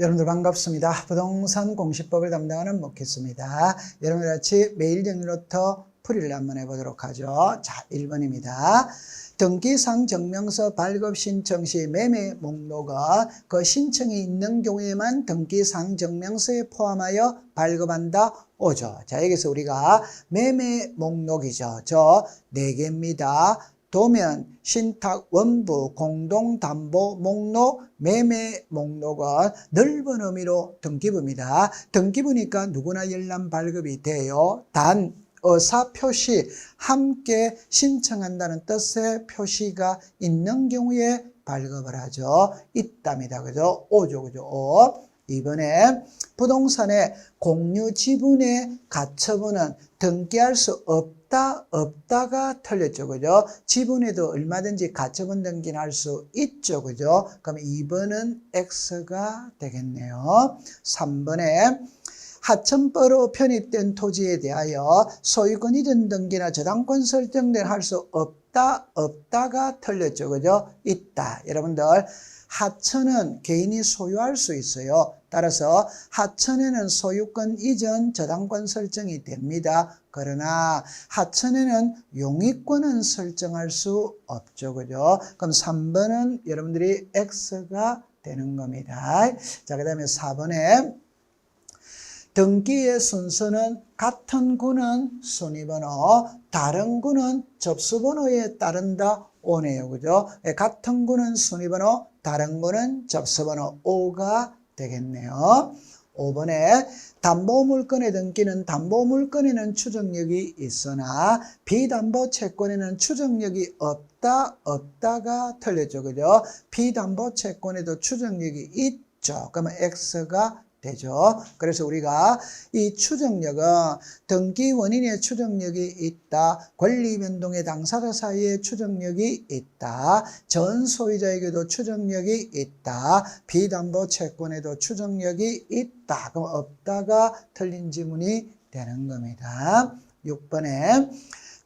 여러분들 반갑습니다. 부동산 공시법을 담당하는 먹겠습니다. 여러분들 같이 매일 정리로부터 풀이를 한번 해보도록 하죠. 자, 1번입니다. 등기상 증명서 발급 신청 시 매매 목록은 그 신청이 있는 경우에만 등기상 증명서에 포함하여 발급한다. 오죠. 자, 여기서 우리가 매매 목록이죠. 저네 개입니다. 도면, 신탁, 원부, 공동담보 목록, 매매 목록은 넓은 의미로 등기부입니다. 등기부니까 누구나 열람 발급이 돼요. 단, 의사 표시, 함께 신청한다는 뜻의 표시가 있는 경우에 발급을 하죠. 있답니다. 그죠? 오죠. 그죠? 오. 이번에 부동산의 공유 지분의 가처분은 등기할 수 없다, 없다가 틀렸죠. 그죠? 지분에도 얼마든지 가처분 등기는 할 수 있죠. 그죠? 그럼 2번은 X가 되겠네요. 3번에 하천법으로 편입된 토지에 대하여 소유권 이전 등기나 저당권 설정된 할 수 없다, 없다가 틀렸죠. 그죠? 있다. 여러분들, 하천은 개인이 소유할 수 있어요. 따라서 하천에는 소유권 이전 저당권 설정이 됩니다. 그러나 하천에는 용익권은 설정할 수 없죠. 그죠? 그럼 3번은 여러분들이 X가 되는 겁니다. 자, 그 다음에 4번에 등기의 순서는 같은 구는 순위번호, 다른 구는 접수번호에 따른다. 오네요. 그죠? 예, 같은 구는 순위번호, 다른 구는 접수번호 5가 되겠네요. 5번에 담보물건의 등기는 담보물건에는 추정력이 있으나 비담보 채권에는 추정력이 없다, 없다가 틀렸죠. 그죠? 비담보 채권에도 추정력이 있죠. 그러면 X가 되죠. 그래서 우리가 이 추정력은 등기 원인의 추정력이 있다. 권리 변동의 당사자 사이에 추정력이 있다. 전 소유자에게도 추정력이 있다. 비담보 채권에도 추정력이 있다. 그럼 없다가 틀린 지문이 되는 겁니다. 6번에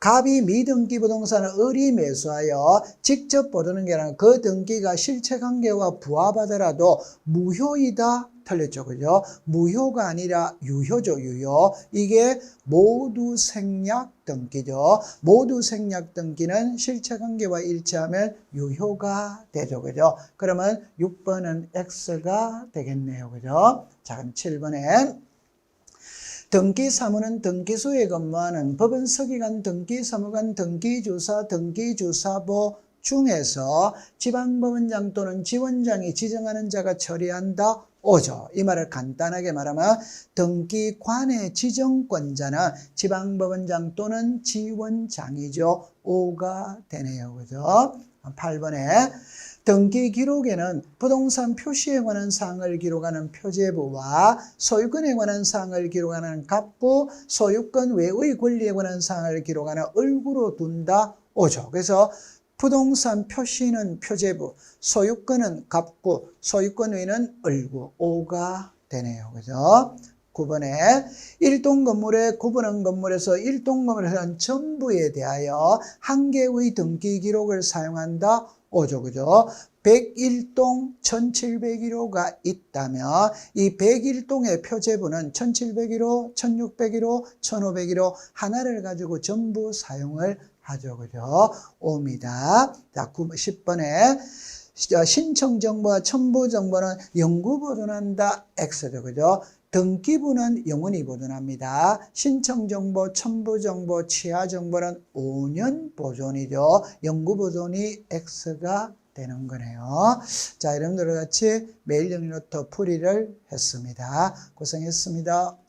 갑이 미등기 부동산을 의리 매수하여 직접 보도는 게 아니라 그 등기가 실체 관계와 부합하더라도 무효이다. 틀렸죠. 그죠? 무효가 아니라 유효죠. 유효. 이게 모두 생략 등기죠. 모두 생략 등기는 실체 관계와 일치하면 유효가 되죠. 그죠? 그러면 6번은 X가 되겠네요. 그죠? 자, 그럼 7번에 등기 사무는 등기소에 근무하는 법원 서기관 등기 사무관 등기주사 등기주사보 중에서 지방법원장 또는 지원장이 지정하는 자가 처리한다. 오죠. 이 말을 간단하게 말하면 등기관의 지정권자는 지방법원장 또는 지원장이죠. 오가 되네요. 그죠? 8번에 등기 기록에는 부동산 표시에 관한 사항을 기록하는 표제부와 소유권에 관한 사항을 기록하는 갑부, 소유권 외의 권리에 관한 사항을 기록하는 을구로 둔다. 오죠. 그래서 부동산 표시는 표제부, 소유권은 갑구, 소유권 외는 을구, 오가 되네요. 그죠? 9번에 일동 건물의 구분한 건물에서 일동 건물에 한 전부에 대하여 한 개의 등기 기록을 사용한다. 오죠. 그죠? 101동 1701호가 있다면 이 101동의 표제부는 1701호, 1601호, 1501호 하나를 가지고 전부 사용을 하죠. 그죠? 옵니다. 자, 10번에 신청 정보와 첨부 정보는 영구 보존한다. X죠. 그죠? 등기부는 영원히 보존합니다. 신청 정보, 첨부 정보, 취하 정보는 5년 보존이죠. 영구 보존이 X가 되는 거네요. 자, 여러분들 같이 매일 정리노트 풀이를 했습니다. 고생했습니다.